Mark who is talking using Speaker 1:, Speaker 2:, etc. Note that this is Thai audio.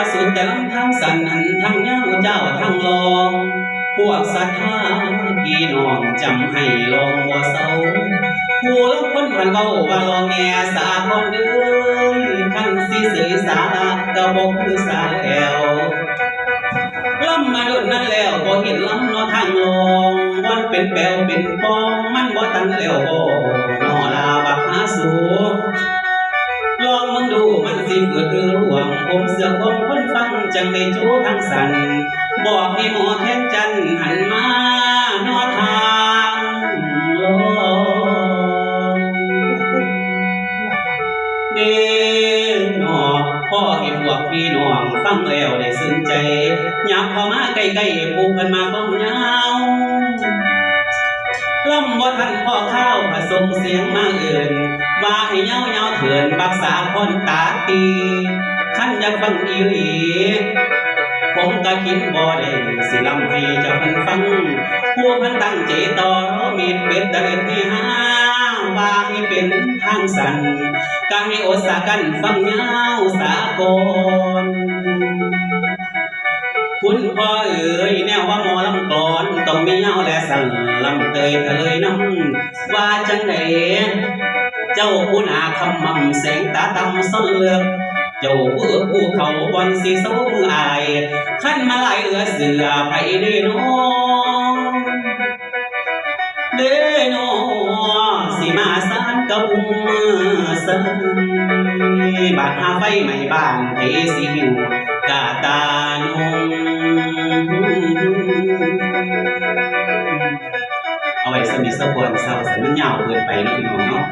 Speaker 1: ว่าสุดแต่ลำทางสันหันทางเงาเจ้าทางลอง พวกสัทธาพี่น้องจำให้ลองบ่เศร้าผู้ลางคนพันเบาว่าลองแง่สาพอนเอ้ยคันสิเสยสาก็บ่คือสาแล้วล่ำมาโดนนั้นแล้วบ่เห็นลำนอทางลองวันเป็นแปวเป็นปองมันบ่ตันแล้วบ่นอลาบักหาสู เกิดเรือหลวงผมเสือผมคนฟังจังได้จูทางสัน บอกให้หมอแทนจันหันมานอทางลงเด้นอพ่อให้พวกพี่น้องฟังแล้วได้ซึ้งใจอยากเข้ามาใกล้ๆผูกกันมาก้อง บ่ทันพ่อข้าวผสมเสียงมาเอื่นว่าให้เย้าเย้าเถื่อนบักษาคนตาตีขั้นอยากฟังอีหลีผมก็คิดบ่ได้สิลำให้เจ้าพันฟังผู้พันตั้งใจต่อรอมีดเป็ดตะเล็ดให้หาว่าให้เป็นทางสันก็ให้อดสากันฟังยาสากลคุณพ่อเอ๋ย มีเงาและสั่งลำเตยเตยน้ำว่าจังไดเจ้าผู้นาคำมั่มแสงตาตำส้นเลือกเจ้าเบื่อผู้เขาบอนสีสูงอายขั้นมาลายเอือเสือไผเด้น้องเด้น้อสิมาสานกับอุ้มสันบาดหาไฟใหม่บ้านเทสิหิวกาตานง เอาไว้สมิสะกวนเศร้าสันมันยาวเกินไปนาะพี่น้องเนาะ